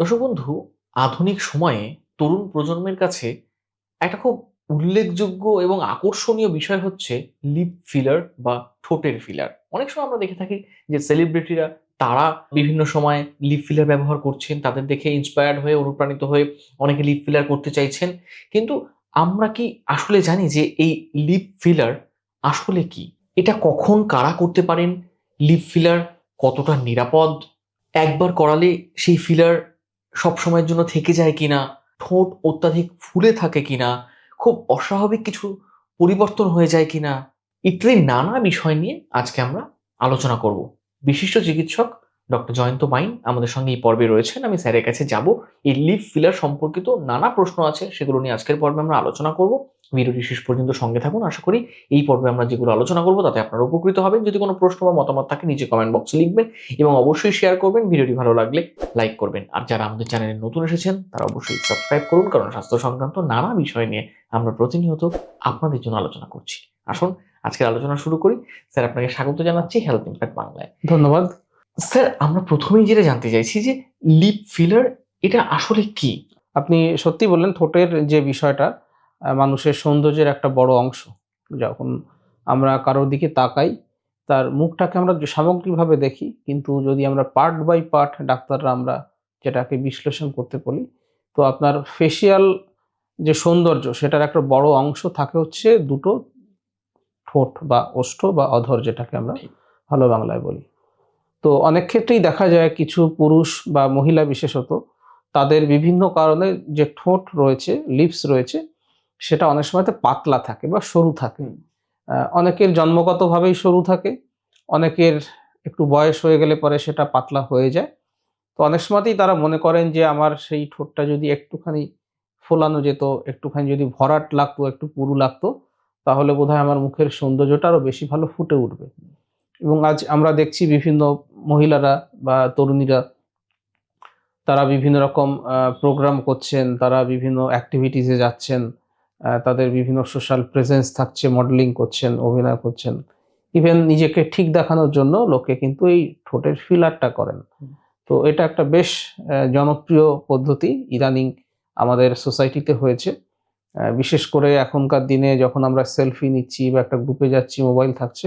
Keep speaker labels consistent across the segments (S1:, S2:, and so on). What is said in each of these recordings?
S1: দর্শক বন্ধু আধুনিক সময়ে তরুণ প্রজন্মের কাছে একটা খুব উল্লেখযোগ্য এবং আকর্ষণীয় বিষয় হচ্ছে লিপ ফিলার বা ঠোঁটের ফিলার অনেক সময় আমরা দেখে থাকি যে সেলিব্রিটিরা তারা বিভিন্ন সময় লিপ ফিলার ব্যবহার করছেন, তাদের দেখে ইন্সপায়ার্ড হয়ে, অনুপ্রাণিত হয়ে অনেকে লিপ ফিলার করতে চাইছেন। কিন্তু আমরা কি আসলে জানি যে এই লিপ ফিলার আসলে কি? এটা কখন কারা করতে পারেন? লিপ ফিলার কতটা নিরাপদ? একবার করালে সেই ফিলার সব সময়ের জন্য থেকে যায় কিনা, ঠোঁট অত্যাধিক ফুলে থাকে কিনা, খুব অস্বাভাবিক কিছু পরিবর্তন হয়ে যায় কিনা, ইত্যাদি নানা বিষয় নিয়ে আজকে আমরা আলোচনা করব। বিশিষ্ট চিকিৎসক ডক্টর জয়ন্ত মাইন আমাদের সঙ্গে এই পর্বে রয়েছেন। আমি স্যারের কাছে যাব। এই লিপ ফিলার সম্পর্কিত নানা প্রশ্ন আছে, সেগুলো নিয়ে আজকের পর্বে আমরা আলোচনা করব। ভিডিওটি শেষ পর্যন্ত সঙ্গে থাকুন। আশা করি এই পর্বে আমরা যেগুলো আলোচনা করব তাতে আপনারা উপকৃত হবেন। যদি কোনো প্রশ্ন বা মতামত থাকে নিচে কমেন্ট বক্সে লিখবেন এবং অবশ্যই শেয়ার করবেন। ভিডিওটি ভালো লাগলে লাইক করবেন। আর যারা আমাদের চ্যানেলে নতুন এসেছেন তারা অবশ্যই সাবস্ক্রাইব করুন কারণ স্বাস্থ্য সংক্রান্ত নানা বিষয় নিয়ে আমরা প্রতিনিয়ত আপনাদের জন্য আলোচনা করছি। আসুন আজকের আলোচনা শুরু করি। স্যার আপনাকে স্বাগত জানাচ্ছি হেলথ ইম্প্যাক্ট বাংলায়।
S2: ধন্যবাদ।
S1: স্যার আমরা প্রথমেই যেটা জানতে চাইছি যে লিপ ফিলার এটা আসলে কি?
S2: আপনি সত্যি বললেন ঠোঁটের যে বিষয়টা মানুষের সৌন্দর্যের একটা বড় অংশ। যখন আমরা কারোর দিকে তাকাই তার মুখটাকে আমরা সামগ্রিকভাবে দেখি কিন্তু যদি আমরা পার্ট বাই পার্ট ডাক্তাররা আমরা যেটাকে বিশ্লেষণ করতে বলি তো আপনার ফেসিয়াল যে সৌন্দর্য সেটার একটা বড় অংশ থাকে হচ্ছে দুটো ঠোঁট বা ওষ্ঠ বা অধর যেটাকে আমরা ভালো বাংলায় বলি। তো অনেক ক্ষেত্রেই দেখা যায় কিছু পুরুষ বা মহিলা বিশেষত তাদের বিভিন্ন কারণে যে ঠোঁট রয়েছে লিপস রয়েছে সেটা অনেক সময়তে পাতলা থাকে বা সরু থাকে। অনেকের জন্মগতভাবেই সরু থাকে অনেকের একটু বয়স হয়ে গেলে পরে সেটা পাতলা হয়ে যায়। তো অনেক সময়তেই তারা মনে করেন যে আমার সেই ঠোঁটটা যদি একটুখানি ফোলানো যেত একটুখানি যদি ভরাট লাগতো একটু পুরু লাগতো তাহলে বোধহয় আমার মুখের সৌন্দর্যটা আরও বেশি ভালো ফুটে উঠবে। এবং আজ আমরা দেখছি বিভিন্ন মহিলারা বা তরুণীরা তারা বিভিন্ন রকম প্রোগ্রাম করছেন তারা বিভিন্ন অ্যাক্টিভিটিসে যাচ্ছেন। তাদের বিভিন্ন সোশ্যাল প্রেজেন্স থাকছে মডেলিং করছেন অভিনয় করছেন। ইভেন নিজেকে ঠিক দেখানোর জন্য লোকে কিন্তু এই ঠোঁটের ফিলারটা করেন। তো এটা একটা বেশ জনপ্রিয় পদ্ধতি ইদানিং আমাদের সোসাইটিতে হয়েছে। বিশেষ করে এখনকার দিনে যখন আমরা সেলফি নিচ্ছি বা একটা গ্রুপে যাচ্ছি মোবাইল থাকছে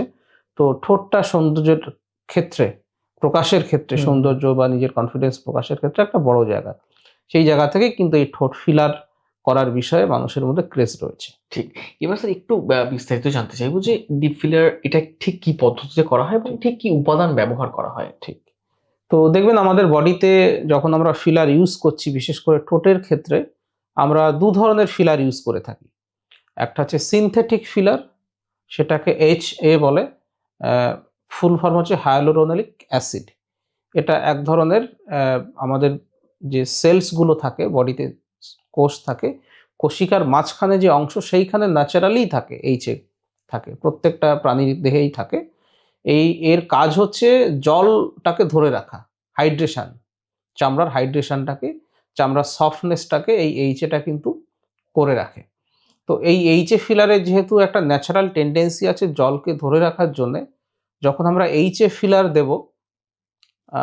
S2: তো ঠোঁটটা সৌন্দর্যের ক্ষেত্রে প্রকাশের ক্ষেত্রে সৌন্দর্য বা নিজের কনফিডেন্স প্রকাশের ক্ষেত্রে একটা বড় জায়গা। সেই জায়গা থেকে কিন্তু এই ঠোঁট ফিলার করার বিষয়ে মানুষের মধ্যে ক্রেজ রয়েছে। ঠিক।
S1: এবার স্যার একটু বিস্তারিত জানতে চাইব যে ডিপ ফিলার এটা ঠিক কি পদ্ধতিতে করা হয় এবং ঠিক কি উপাদান ব্যবহার করা হয়?
S2: ঠিক। তো দেখবেন আমাদের বডিতে যখন আমরা ফিলার ইউজ করছি বিশেষ করে ঠোঁটের ক্ষেত্রে আমরা দু ধরনের ফিলার ইউজ করে থাকি। একটা হচ্ছে সিনথেটিক ফিলার সেটাকে এইচ এ বলে ফুল ফর্ম হচ্ছে হায়ালোরোনালিক অ্যাসিড এটা এক ধরনের আমাদের যে সেলসগুলো থাকে বডিতে কোষ থাকে, কোষিকার মাঝখানে যে অংশ সেইখানে ন্যাচারালি থাকে এইচে থাকে, প্রত্যেকটা প্রাণীর দেহেই থাকে। এই এর কাজ হচ্ছে জলটাকে ধরে রাখা হাইড্রেশন চামড়ার হাইড্রেশনটাকে চামড়ার সফটনেসটাকে এই এইচেটা কিন্তু করে রাখে। তো এই এইচে ফিলারে যেহেতু একটা ন্যাচারাল টেন্ডেন্সি আছে জলকে ধরে রাখার জন্যে, যখন আমরা এইচে ফিলার দেব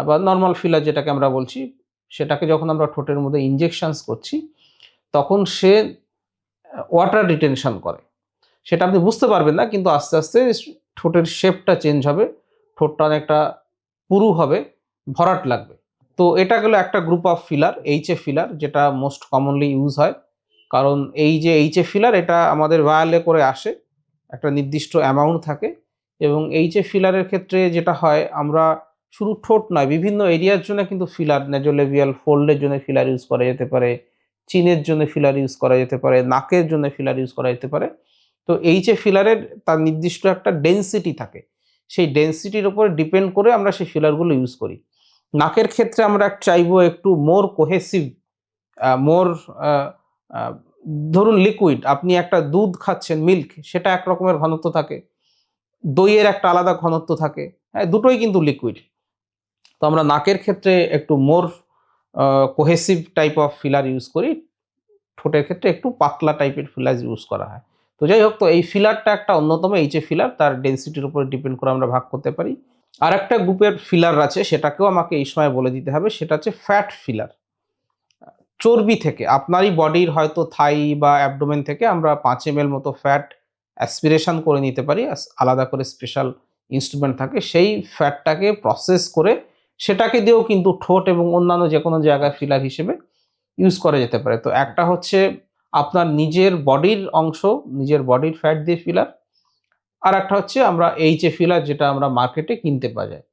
S2: বা নর্মাল ফিলার যেটাকে আমরা বলছি সেটাকে যখন আমরা ঠোঁটের মধ্যে ইনজেকশনস করছি, তখন সে ওয়াটার রিটেনশন করে। সেটা আপনি বুঝতে পারবেন না, কিন্তু আস্তে আস্তে ঠোঁটের শেপটা চেঞ্জ হবে, ঠোঁটটা অনেকটা পুরু হবে, ভরাট লাগবে। তো এটা গেলো একটা group of filler HA filler যেটা মোস্ট কমনলি ইউজ হয়। কারণ এই যে এইচএ ফিলার এটা আমাদের ভায়ালে করে আসে, একটা নির্দিষ্ট অ্যামাউন্ট থাকে। এবং এইচএ ফিলারের ক্ষেত্রে যেটা হয়, আমরা শুধু ঠোঁট নয়, বিভিন্ন এরিয়ার জন্য কিন্তু ফিলার নেজোলেভিয়াল ফোল্ডের জন্য ফিলার ইউজ করা যেতে পারে চিনের জন্য ফিলার ইউজ করা যেতে পারে, নাকের জন্য ফিলার ইউজ করা যেতে পারে। তো এইচএ ফিলারের তার নির্দিষ্ট একটা ডেন্সিটি থাকে, সেই ডেন্সিটির উপরে ডিপেন্ড করে আমরা সেই ফিলারগুলো ইউজ করি। নাকের ক্ষেত্রে আমরা চাইব একটু মোর কোহেসিভ মোর ধরুন লিকুইড আপনি একটা দুধ খাচ্ছেন মিল্ক সেটা এক রকমের ঘনত্ব থাকে, দইয়ের একটা আলাদা ঘনত্ব থাকে হ্যাঁ দুটোই কিন্তু লিকুইড তো আমরা নাকের ক্ষেত্রে একটু more cohesive type of filler use করি। ঠোঁটের ক্ষেত্রে একটু পাতলা টাইপের ফিলার ইউজ করা হয়। তো যাই হোক, তো এই ফিলারটা একটা অন্যতম এইচে ফিলার তার ডেন্সিটির উপরে ডিপেন্ড করে আমরা ভাগ করতে পারি। আর একটা গ্রুপের ফিলার আছে, সেটাকেও আমাকে এই সময় বলে দিতে হবে, সেটা হচ্ছে ফ্যাট ফিলার চর্বি থেকে, আপনারই বডির হয়তো থাই বা অ্যাবডোমেন থেকে আমরা পাঁচ এম এল মতো ফ্যাট অ্যাসপিরেশন করে নিতে পারি আলাদা করে স্পেশাল ইনস্ট্রুমেন্ট থাকে, সেই ফ্যাটটাকে প্রসেস করে সেটাকে দিয়েও কিন্তু ঠোঁট এবং অন্যান্য যে কোনো জায়গায় ফিলার হিসেবে ইউজ করা যেতে পারে। তো একটা হচ্ছে আপনার নিজের বডির অংশ নিজের বডির ফ্যাট দিয়ে ফিলার আর একটা হচ্ছে আমরা এইচ এ ফিলার যেটা আমরা মার্কেটে কিনতে পাওয়া যায়।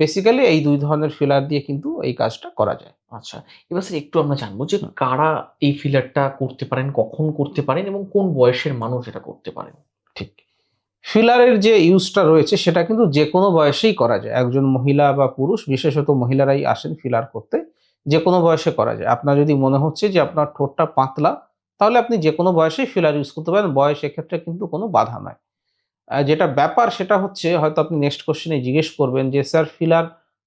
S2: বেসিক্যালি এই দুই ধরনের ফিলার দিয়ে কিন্তু এই কাজটা করা যায়।
S1: আচ্ছা এবার স্যার একটু আমরা জানব যে কারা এই ফিলারটা করতে পারেন কখন করতে পারেন এবং কোন বয়সের মানুষ এটা করতে পারেন?
S2: ঠিক। ফিলারের যে ইউজটা রয়েছে সেটা কিন্তু যে কোনো বয়সেই করা যায়। একজন মহিলা বা পুরুষ বিশেষত মহিলারাই আসেন ফিলার করতে যে কোনো বয়সে করা যায়। আপনার যদি মনে হচ্ছে যে আপনার ঠোঁটটা পাতলা তাহলে আপনি যে কোনো বয়সেই ফিলার ইউজ করতে পারেন। বয়স এক্ষেত্রে কিন্তু কোনো বাধা আহ, যেটা ব্যাপার সেটা হচ্ছে হয়তো আপনি নেক্সট কোশ্চেনে জিজ্ঞেস করবেন যে স্যার ফিলার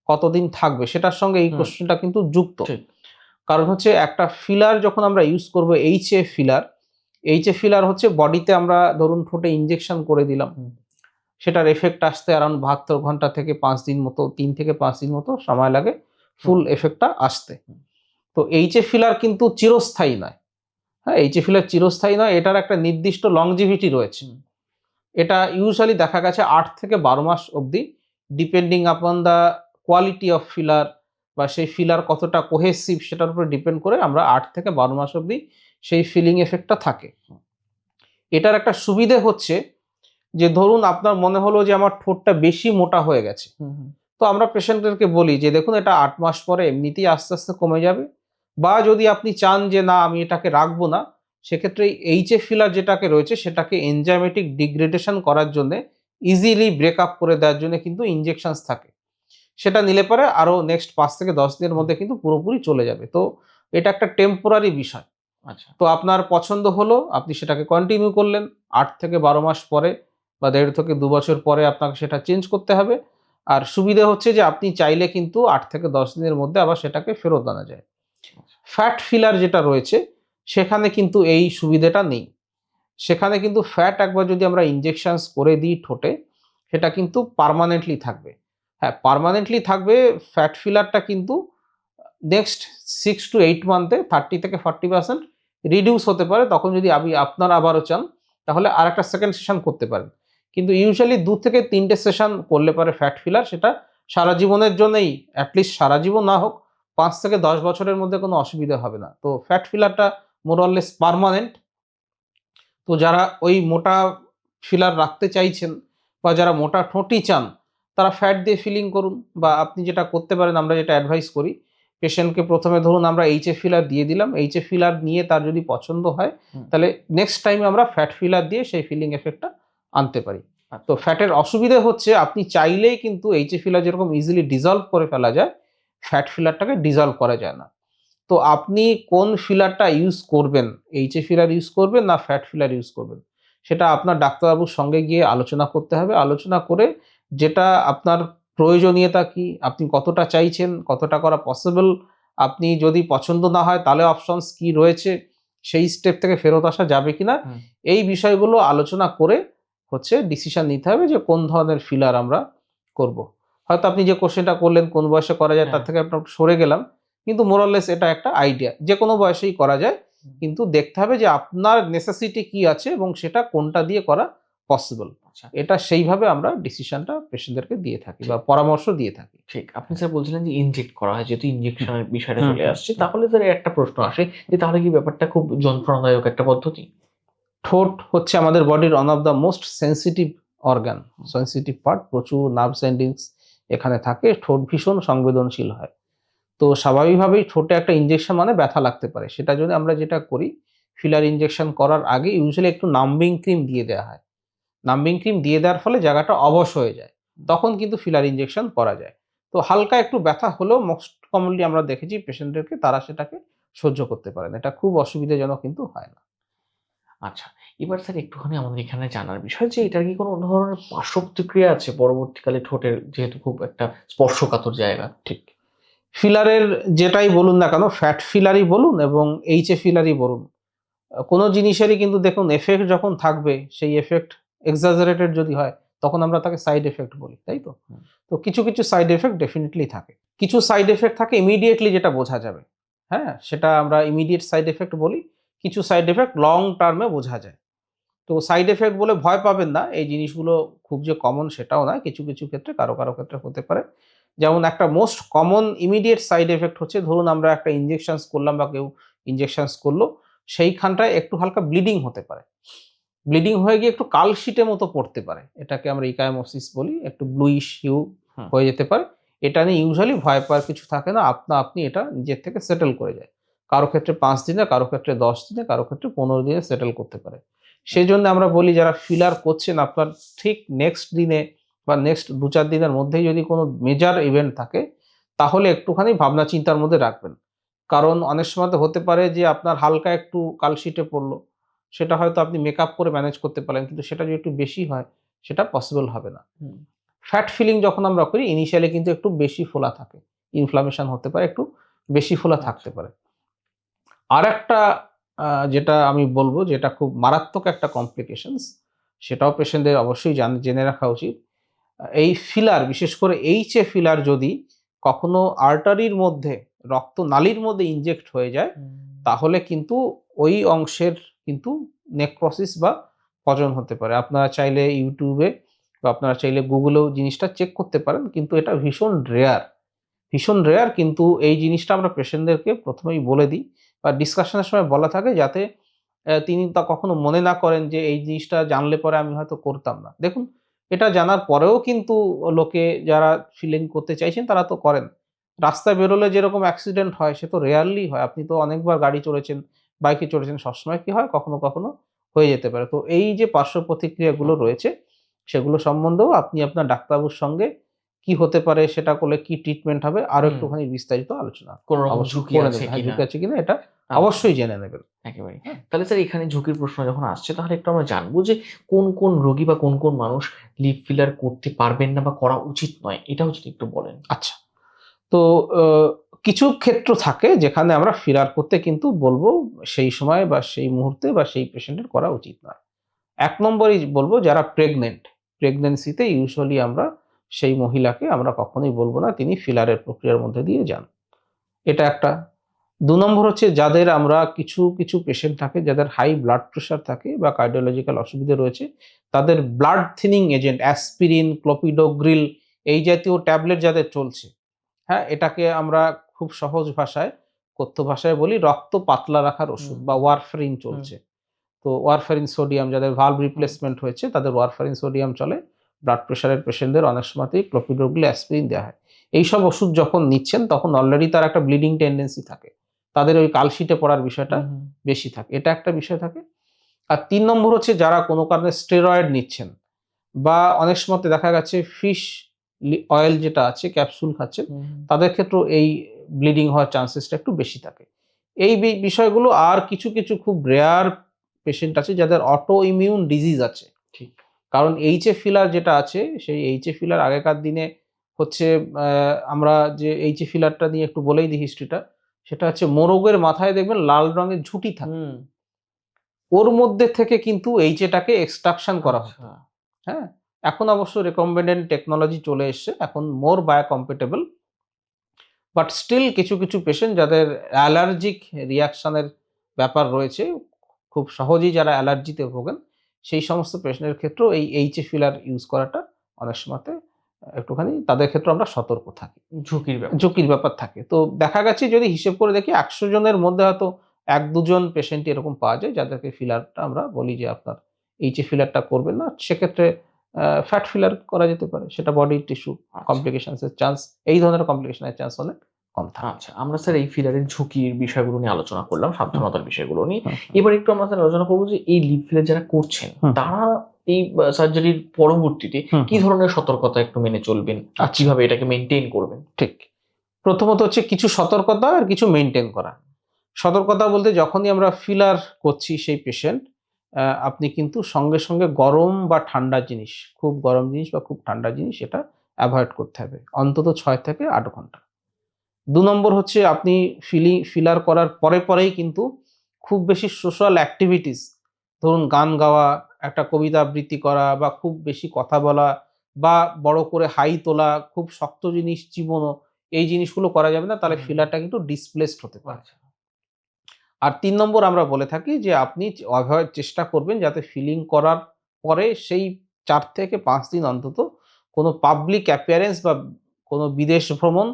S2: কতদিন থাকবে? সেটার সঙ্গে এই কোশ্চেনটা কিন্তু যুক্ত। কারণ হচ্ছে একটা ফিলার যখন আমরা ইউজ করব H A filler H A filler হচ্ছে বডিতে আমরা ধরুন ঠোঁটে ইঞ্জেকশন করে দিলাম। সেটার এফেক্ট আসতে অ্যারাউন্ড বাহাত্তর ঘণ্টা থেকে পাঁচ দিন মতো তিন থেকে পাঁচ দিন মতো সময় লাগে ফুল এফেক্টটা আসতে। তো এইচ এ ফিলার কিন্তু চিরস্থায়ী নয়। হ্যাঁ এইচ এ ফিলার চিরস্থায়ী নয় এটার একটা নির্দিষ্ট লংজিভিটি রয়েছে। এটা ইউজুয়ালি দেখা গেছে আট থেকে বারো মাস অবধি depending upon the quality of filler বা সেই ফিলার কতটা কোহেসিভ সেটার উপর ডিপেন্ড করে আমরা আট থেকে বারো মাস অবধি সেই ফিলিং এফেক্টটা থাকে। এটার একটা সুবিধে হচ্ছে যে ধরুন আপনার মনে হলো যে আমার ঠোঁটটা বেশি মোটা হয়ে গেছে। তো আমরা পেশেন্টদেরকে বলি যে দেখুন এটা আট মাস পরে এমনিতেই আস্তে আস্তে কমে যাবে। বা যদি আপনি চান যে না আমি এটাকে রাখব না। সেক্ষেত্রে এইচ এ ফিলার যেটাকে রয়েছে সেটাকে এনজাইমেটিক ডিগ্রেডেশন করার জন্য ইজিলি ব্রেক আপ করে দেওয়ার জন্য কিন্তু ইনজেকশনস থাকে। সেটা নিলে পরে আরও নেক্সট পাঁচ থেকে দশ দিনের মধ্যে কিন্তু পুরোপুরি চলে যাবে। তো এটা একটা টেম্পোরারি বিষয়। তো আপনার পছন্দ হলো আপনি সেটাকে কন্টিনিউ করলেন আট থেকে বারো মাস পরে বা দেড় থেকে দু বছর পরে আপনাকে সেটা চেঞ্জ করতে হবে। আর সুবিধা হচ্ছে যে আপনি চাইলে কিন্তু আট থেকে দশ দিনের মধ্যে আবার সেটাকে ফেরত আনা যায়। ফ্যাট ফিলার যেটা রয়েছে সেখানে কিন্তু এই সুবিধাটা নেই। সেখানে কিন্তু ফ্যাট একবার যদি আমরা ইনজেকশনস করে দিই ঠোঁটে সেটা কিন্তু পার্মানেন্টলি থাকবে। হ্যাঁ পার্মানেন্টলি থাকবে ফ্যাট ফিলারটা কিন্তু নেক্সট সিক্স টু এইট মান্থে থার্টি থেকে ফর্টি পার্সেন্ট রিডিউস হতে পারে, তখন যদি আপনি আপনার আবারও চান, তাহলে আর একটা সেকেন্ড সেশন করতে পারেন। কিন্তু ইউজুয়ালি দু থেকে তিনটে সেশন করলে পারে ফ্যাট ফিলার সেটা সারা জীবনের জন্যই অ্যাটলিস্ট সারা জীবন না হোক, পাঁচ থেকে দশ বছরের মধ্যে কোনো অসুবিধা হবে না। তো ফ্যাট ফিলারটা মোরললেস পারমানেন্ট তো যারা ওই মোটা ফিলার রাখতে চাইছেন, বা যারা মোটা ঠোঁটি চান, তারা ফ্যাট দিয়ে ফিলিং করুন, বা আপনি যেটা করতে পারেন, আমরা যেটা অ্যাডভাইস করি পেশেন্টকে প্রথমে ধরুন আমরা এইচ এ ফিলার দিয়ে দিলাম এইচ এ ফিলার নিয়ে তার যদি পছন্দ হয় তাহলে নেক্সট টাইমে আমরা ফ্যাট ফিলার দিয়ে সেই ফিলিং এফেক্টটা আনতে পারি।
S1: আচ্ছা।
S2: তো ফ্যাটের অসুবিধে হচ্ছে আপনি চাইলেই কিন্তু এইচ এ ফিলার যেরকম ইজিলি ডিজলভ করে ফেলা যায় ফ্যাট ফিলারটাকে ডিজলভ করা যায় না। তো আপনি কোন ফিলারটা ইউজ করবেন? এইচ এ ফিলার ইউজ করবেন না ফ্যাট ফিলার ইউজ করবেন? সেটা আপনার ডাক্তারবাবুর সঙ্গে গিয়ে আলোচনা করতে হবে। আলোচনা করে যেটা আপনার প্রয়োজনীয়তা কি? আপনি কতটা চাইছেন? কতটা করা পসিবল আপনি যদি পছন্দ না হয় তাহলে অপশনস কি রয়েছে? সেই স্টেপ থেকে ফেরত আসা যাবে কিনা। এই বিষয়গুলো আলোচনা করে হচ্ছে ডিসিশন নিতে হবে যে কোন ধরনের ফিলার আমরা করব। হয়তো আপনি যে কোশ্চেনটা করলেন কোন বয়সে করা যায় তার
S1: হ্যাঁ।
S2: থেকে আপনার সরে গেলাম। কিন্তু মোরাললেস এটা একটা আইডিয়া যে কোনো বয়সেই করা যায় কিন্তু দেখতে হবে যে আপনার নেসেসিটি কি আছে এবং সেটা কোনটা দিয়ে করা পসিবল
S1: আচ্ছা।
S2: এটা সেইভাবে আমরা ডিসিশনটা পেশেন্টদেরকে দিয়ে থাকি বা পরামর্শ দিয়ে থাকি।
S1: ঠিক। আপনি স্যার বলছিলেন যে ইনজেক্ট করা হয় যেহেতু ইনজেকশনের বিষয়টা চলে আসছে তাহলে স্যার একটা প্রশ্ন আসে যে তাহলে কি ব্যাপারটা খুব যন্ত্রণাদায়ক একটা পদ্ধতি?
S2: ঠোঁট হচ্ছে আমাদের বডির one of the most sensitive organ sensitive part প্রচুর নার্ভ সেন্ডিংস এখানে থাকে ঠোঁট ভীষণ সংবেদনশীল হয়। তো স্বাভাবিকভাবেই ঠোঁটে একটা ইনজেকশন মানে ব্যথা লাগতে পারে। সেটা জন্য আমরা যেটা করি ফিলার ইনজেকশন করার আগে ইউজুয়ালি একটু নাম্বিং ক্রিম দিয়ে দেওয়া হয়। নাম্বিং ক্রিম দিয়ে দেওয়ার ফলে জায়গাটা অবশ হয়ে যায়। তখন কিন্তু ফিলার ইনজেকশন করা যায়। তো হালকা একটু ব্যথা হলেও মোস্ট কমনলি আমরা দেখেছি পেশেন্টদেরকে তারা সেটাকে সহ্য করতে পারেন এটা খুব অসুবিধাজনক কিন্তু হয় না।
S1: আচ্ছা এবার স্যার একটুখানি আমাদের এখানে জানার বিষয় যে এটার কি কোনো অন্য ধরনের পার্শ্ব প্রতিক্রিয়া আছে পরবর্তীকালে ঠোঁটের? যেহেতু খুব একটা স্পর্শকাতর জায়গা।
S2: ঠিক। ফিলারের যেটাই বলুন না কেন ফ্যাট ফিলারই বলুন এবং এইচ এ ফিলারই বলুন। কোনো জিনিসেরই কিন্তু দেখুন এফেক্ট যখন থাকবে সেই এফেক্ট এক্সাজারেটেড যদি হয় তখন আমরা তাকে সাইড এফেক্ট বলি তাই তো? তো কিছু কিছু সাইড এফেক্ট ডেফিনেটলি থাকে। কিছু সাইড এফেক্ট থাকে ইমিডিয়েটলি যেটা বোঝা যাবে। হ্যাঁ সেটা আমরা ইমিডিয়েট সাইড এফেক্ট বলি কিছু সাইড এফেক্ট লং টার্মে বোঝা যায়। তো সাইড এফেক্ট বলে ভয় পাবেন না এই জিনিসগুলো খুব যে কমন সেটাও না কিছু কিছু ক্ষেত্রে কারও কারও ক্ষেত্রে হতে পারে। যেমন একটা most common immediate side effect হচ্ছে ধরুন আমরা একটা ইঞ্জেকশনস করলাম বা কেউ ইঞ্জেকশনস করল সেইখানটায় একটু হালকা ব্লিডিং হতে পারে। ব্লিডিং হয়ে গিয়ে একটু কালশিটের মতো পড়তে পারে। এটাকে আমরা ইকায়ামোসিস বলি একটু ব্লুইশ হিউ হয়ে যেতে পারে। এটা নিয়ে ইউজুয়ালি ভয় পাওয়ার কিছু থাকে না। আপনা আপনি এটা নিজের থেকে সেটেল করে যায়। কারও ক্ষেত্রে পাঁচ দিনে কারও ক্ষেত্রে দশ দিনে কারও ক্ষেত্রে পনেরো দিনে সেটেল করতে পারে। সেই জন্য আমরা বলি যারা ফিলার করছেন আপনার ঠিক নেক্সট দিনে বা নেক্সট দু চার দিনের মধ্যেই যদি কোনো মেজার ইভেন্ট থাকে তাহলে একটুখানি ভাবনা চিন্তার মধ্যে রাখবেন। কারণ অনেক সময় তো হতে পারে যে আপনার হালকা একটু কালশিটে পড়ল। সেটা হয়তো আপনি মেকআপ করে ম্যানেজ করতে পারেন কিন্তু সেটা যদি একটু বেশি হয় সেটা পসিবল হবে না। ফ্যাট ফিলিং যখন আমরা করি ইনিশিয়ালি কিন্তু একটু বেশি ফোলা থাকে। ইনফ্লামেশন হতে পারে একটু বেশি ফোলা থাকতে পারে। আর একটা যেটা আমি বলব যেটা খুব মারাত্মক একটা কমপ্লিকেশনস সেটাও পেশেন্টদের অবশ্যই জান জেনে রাখা উচিত। এই ফিলার বিশেষ করে এইচ এ ফিলার যদি কখনো আর্টারির মধ্যে রক্ত নালীর মধ্যে ইনজেক্ট হয়ে যায় তাহলে কিন্তু ওই অংশের কিন্তু নেক্রোসিস বা পজন হতে পারে। আপনারা চাইলে ইউটিউবে বা আপনারা চাইলে গুগলেও জিনিসটা চেক করতে পারেন, কিন্তু এটা ভীষণ রেয়ার ভীষণ রেয়ার কিন্তু এই জিনিসটা আমরা পেশেন্টদেরকে প্রথমেই বলে দিই বা ডিসকাশনের সময় বলা থাকে যাতে তিনি তা কখনো মনে না করেন যে এই জিনিসটা জানলে পরে আমি হয়তো করতাম না। দেখুন, এটা জানার পরেও কিন্তু লোকে যারা ফিলিং করতে চাইছেন তারা তো করেন। রাস্তায় বেরোলে যেরকম অ্যাক্সিডেন্ট হয়, সে তো রেয়ারলি হয়। আপনি তো অনেকবার গাড়ি চড়েছেন বাইকে চড়েছেন সবসময় কি হয়? কখনো কখনো হয়ে যেতে পারে। তো এই যে পার্শ্ব প্রতিক্রিয়াগুলো রয়েছে সেগুলো সম্বন্ধেও আপনি আপনার ডাক্তারবাবুর সঙ্গে কি হতে পারে সেটা করলে কি ট্রিটমেন্ট হবে
S1: আরও
S2: একটুখানি বিস্তারিত আলোচনা
S1: কোন ঝুঁকি আছে
S2: হ্যাঁ,
S1: কিনা?
S2: ঝুঁকি আছে কিনা এটা
S1: আচ্ছা।
S2: অবশ্যই জেনে নেবেন।
S1: একেবারে
S2: হ্যাঁ।
S1: তাহলে স্যার এখানে ঝুঁকির প্রশ্ন যখন আসছে তাহলে একটু আমরা জানব যে কোন কোন রোগী বা কোন কোন মানুষ লিপ ফিলার করতে পারবেন না বা করা উচিত নয় এটাও যদি একটু বলেন।
S2: আচ্ছা। তো আহ, কিছু ক্ষেত্র থাকে যেখানে আমরা ফিরার করতে কিন্তু বলব সেই সময় বা সেই মুহূর্তে বা সেই পেশেন্টের করা উচিত নয়। এক নম্বরই বলব যারা প্রেগনেন্ট প্রেগনেন্সিতে ইউজুয়ালি আমরা সেই মহিলাকে আমরা কখনোই বলব না, তিনি ফিলারের প্রক্রিয়ার মধ্যে দিয়ে যান। এটা একটা। দু নম্বর হচ্ছে যাদের আমরা কিছু কিছু পেশেন্ট থাকে যাদের হাই ব্লাড প্রেশার থাকে বা কার্ডিওলজিক্যাল অসুবিধা রয়েছে, তাদের blood thinning agent aspirin clopidogrel এই জাতীয় ট্যাবলেট যাদের চলছে হ্যাঁ এটাকে আমরা খুব সহজ ভাষায় কথ্য ভাষায় বলি রক্ত পাতলা রাখার ওষুধ বা ওয়ারফারিন চলছে। তো ওয়ারফারিন সোডিয়াম যাদের ভালভ রিপ্লেসমেন্ট হয়েছে তাদের ওয়ারফারিন সোডিয়াম চলে। ব্লাড প্রেশারের পেশেন্টদের অনেক সময়তেই ক্লোপিডোগ্লি অ্যাসপিরিন দেওয়া হয়। এইসব ওষুধ যখন নিচ্ছেন তখন অলরেডি তার একটা ব্লিডিং টেন্ডেন্সি থাকে। তাদের ওই কালশিটে পড়ার বিষয়টা বেশি থাকে। এটা একটা বিষয় থাকে। আর তিন নম্বর হচ্ছে যারা কোনো কারণে স্টেরয়েড নিচ্ছেন বা অনেক সময় দেখা গেছে ফিশ অয়েল যেটা আছে ক্যাপসুল খাচ্ছেন তাদের ক্ষেত্রেও এই ব্লিডিং হওয়ার চান্সেসটা একটু বেশি থাকে। এই বিষয়গুলো আর কিছু কিছু খুব রেয়ার পেশেন্ট আছে যাদের অটো ইমিউন ডিজিজ আছে।
S1: ঠিক।
S2: কারণ এইচ এ ফিলার যেটা আছে সেই এইচ এ ফিলার আগেকার দিনে হচ্ছে আমরা যে এইচ এ ফিলারটা নিয়ে একটু বলেই দিই হিস্ট্রিটা সেটা হচ্ছে মোরগের মাথায় দেখবেন লাল রঙের ঝুঁটি থাকে। ওর মধ্যে থেকে কিন্তু এইচ এটাকে এক্সট্রাকশন করা হয়
S1: আচ্ছা।
S2: হ্যাঁ? এখন অবশ্য রেকমেন্ডেন্ট টেকনোলজি চলে এসছে। এখন মোর বায়োকম্পেটেবল বাট স্টিল কিছু কিছু পেশেন্ট যাদের অ্যালার্জিক রিয়াকশানের ব্যাপার রয়েছে খুব সহজেই যারা অ্যালার্জিতে ভোগেন সেই সমস্ত পেশেন্টের ক্ষেত্রেও এই এইচ এ ফিলার ইউজ করাটা অনেক সময়তে একটুখানি তাদের ক্ষেত্রে আমরা সতর্ক থাকি।
S1: ঝুঁকির ব্যাপার।
S2: ঝুঁকির ব্যাপার থাকে। তো দেখা গেছে যদি হিসেব করে দেখি একশো জনের মধ্যে হয়তো এক দুজন পেশেন্ট এরকম পাওয়া যায় যাদেরকে ফিলারটা আমরা বলি যে আপনার এইচ এ ফিলারটা করবেন না সেক্ষেত্রে ফ্যাট ফিলার করা যেতে পারে। সেটা বডি টিস্যু। কমপ্লিকেশনসের চান্স এই ধরনের কমপ্লিকেশনের চান্স অনেক কম থাকে।
S1: আচ্ছা আমরা স্যার এই ফিলারের ঝুঁকির বিষয়গুলো নিয়ে আলোচনা করলাম সাবধানতার বিষয়গুলো নিয়ে। এবার একটু আমরা স্যার আলোচনা করব যে এই লিপ ফিলার যারা করছেন। তারা এই সার্জারির পরবর্তীতে কি ধরনের সতর্কতা একটু মেনে চলবেন? আর
S2: আচ্ছা।
S1: কীভাবে এটাকে মেনটেন করবেন?
S2: ঠিক। প্রথমত হচ্ছে কিছু সতর্কতা আর কিছু মেনটেন করা। সতর্কতা বলতে যখনই আমরা ফিলার করছি সেই পেশেন্ট আপনি কিন্তু সঙ্গে সঙ্গে গরম বা ঠান্ডা জিনিস খুব গরম জিনিস বা খুব ঠান্ডা জিনিস এটা অ্যাভয়েড করতে হবে। অন্তত ছয় থেকে আট ঘণ্টা। দু নম্বর হচ্ছে আপনি ফিলিং ফিলার করার পরে পরেই কিন্তু খুব বেশি সোশ্যাল অ্যাক্টিভিটিস ধরুন গান গাওয়া একটা কবিতা আবৃত্তি করা বা খুব বেশি কথা বলা বা বড় করে হাই তোলা খুব শক্ত জিনিস চিবোনো এই জিনিসগুলো করা যাবে না তাহলে ফিলারটা কিন্তু ডিসপ্লেসড হতে পারে।
S1: আচ্ছা।
S2: আর তিন নম্বর আমরা বলে থাকি যে আপনি অভয় চেষ্টা করবেন যাতে ফিলিং করার পরে সেই চার থেকে পাঁচ দিন অন্তত কোনো পাবলিক অ্যাপিয়ারেন্স বা কোনো বিদেশ ভ্রমণ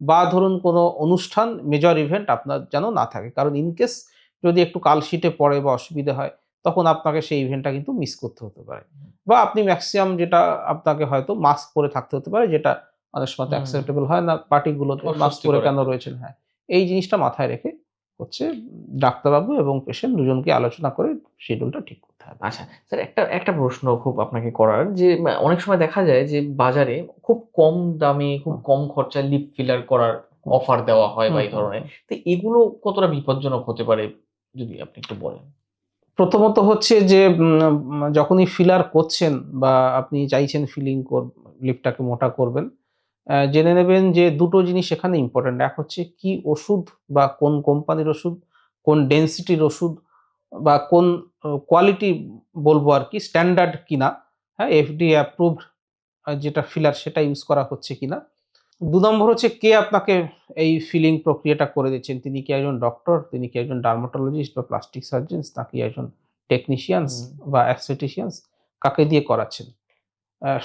S2: বা ধরুন কোনো অনুষ্ঠান মেজর ইভেন্ট আপনার যেন না থাকে। কারণ ইনকেস যদি একটু কালশিটে পড়ে বা অসুবিধা হয় তখন আপনাকে সেই ইভেন্টটা কিন্তু মিস করতে হতে পারে। বা আপনি ম্যাক্সিমাম যেটা আপনাকে হয়তো মাস্ক পরে থাকতে হতে পারে যেটা অনেক সময় অ্যাকসেপ্টেবল হয় না পার্টিগুলোতে মাস্ক পরে কেন রয়েছেন? হ্যাঁ এই জিনিসটা মাথায় রেখে হচ্ছে ডাক্তারবাবু এবং পেশেন্ট দুজনকে আলোচনা করে শিডিউলটা ঠিক করতে হবে।
S1: আচ্ছা স্যার একটা একটা প্রশ্ন খুব আপনাকে করার যে অনেক সময় দেখা যায় যে বাজারে খুব কম দামে খুব কম খরচায় লিপ ফিলার করার অফার দেওয়া হয় বা এই ধরনের। তো এগুলো কতটা বিপজ্জনক হতে পারে যদি আপনি একটু বলেন?
S2: প্রথমত হচ্ছে যে যখনই ফিলার করছেন বা আপনি চাইছেন ফিলিং কর লিপটাকে মোটা করবেন জেনে নেবেন যে দুটো জিনিস এখানে ইম্পর্টেন্ট এক হচ্ছে কি ওষুধ বা কোন কোম্পানির ওষুধ কোন ডেন্সিটির ওষুধ বা কোন কোয়ালিটি বলব আর কি স্ট্যান্ডার্ড কিনা হ্যাঁ এফডি অ্যাপ্রুভড যেটা ফিলার সেটা ইউজ করা হচ্ছে কিনা। দু নম্বর হচ্ছে কে আপনাকে এই ফিলিং প্রক্রিয়াটা করে দিচ্ছেন? তিনি কি একজন ডক্টর তিনি কি একজন ডার্মাটোলজিস্ট বা প্লাস্টিক সার্জেন্স নাকি একজন টেকনিশিয়ানস বা অ্যাস্থেটিশিয়ানস কাকে দিয়ে করাচ্ছেন?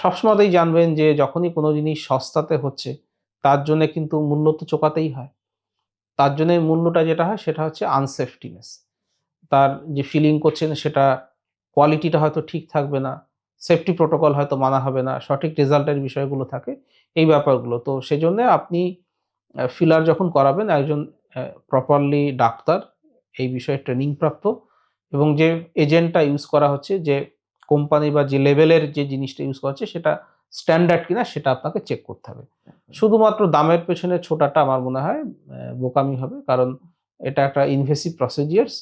S2: সবসময়তেই জানবেন যে যখনই কোনো জিনিস সস্তাতে হচ্ছে, তার জন্য কিন্তু মূল্য তো চোকাতেই হয়। তার জন্য মূল্যটা যেটা হয়, সেটা হচ্ছে আনসেফটিনেস তার যে ফিলিং করছেন, সেটা কোয়ালিটিটা হয়তো ঠিক থাকবে না সেফটি প্রোটোকল হয়তো মানা হবে না, সঠিক রেজাল্টের বিষয়গুলো থাকে, এই ব্যাপারগুলো। তো সেজন্য আপনি ফিলার যখন করাবেন, একজন প্রপারলি ডাক্তার, এই বিষয়ে ট্রেনিং প্রাপ্ত এবং যে এজেন্টটা ইউজ করা হচ্ছে, যে কোম্পানি বা যে লেভেলের যে জিনিসটা ইউজ করা হচ্ছে সেটা স্ট্যান্ডার্ড কিনা সেটা আপনাকে চেক করতে হবে। শুধুমাত্র দামের পেছনে ছোটাটা আমার মনে হয় বোকামি হবে কারণ এটা একটা ইনভেসিভ প্রসিজিয়ার্স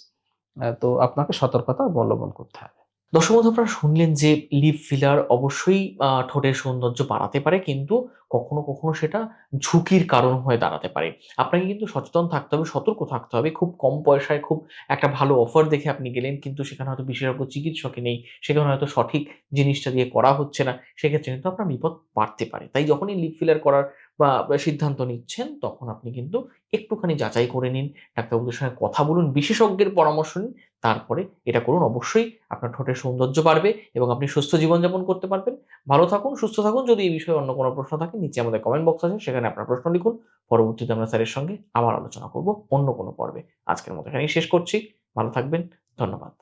S2: তো আপনাকে সতর্কতা অবলম্বন করতে হবে।
S1: বন্ধু আপনারা শুনলেন যে লিপ ফিলার অবশ্যই ঠোঁটের সৌন্দর্য বাড়াতে পারে, কিন্তু কখনো কখনো সেটা ঝুঁকির কারণ হয়ে দাঁড়াতে পারে। আপনাকে কিন্তু সচেতন থাকতে হবে, সতর্ক থাকতে হবে। খুব কম পয়সায় খুব একটা ভালো অফার দেখে আপনি গেলেন, কিন্তু সেখানে হয়তো বিশেষজ্ঞ চিকিৎসকই নেই, সেখানে হয়তো সঠিক জিনিসটা দিয়ে করা হচ্ছে না, সেক্ষেত্রে কিন্তু আপনার বিপদ বাড়তে পারে। তাই যখনই লিপ ফিলার করার বা সিদ্ধান্ত নিচ্ছেন, তখন আপনি কিন্তু একটুখানি যাচাই করে নিন, ডাক্তারবাবুদের সঙ্গে কথা বলুন, বিশেষজ্ঞের পরামর্শ নিন, তারপরে এটা করুন। অবশ্যই আপনার ঠোঁটের সৌন্দর্য বাড়বে এবং আপনি সুস্থ জীবনযাপন করতে পারবেন। ভালো থাকুন, সুস্থ থাকুন। যদি এই বিষয়ে অন্য কোনো প্রশ্ন থাকে, নিচে আমাদের কমেন্ট বক্স আছে, সেখানে আপনার প্রশ্ন লিখুন। পরবর্তীতে আমরা স্যারের সঙ্গে আবার আলোচনা করব অন্য কোনো পর্বে। আজকের মতো এখানেই শেষ করছি। ভালো থাকবেন। ধন্যবাদ।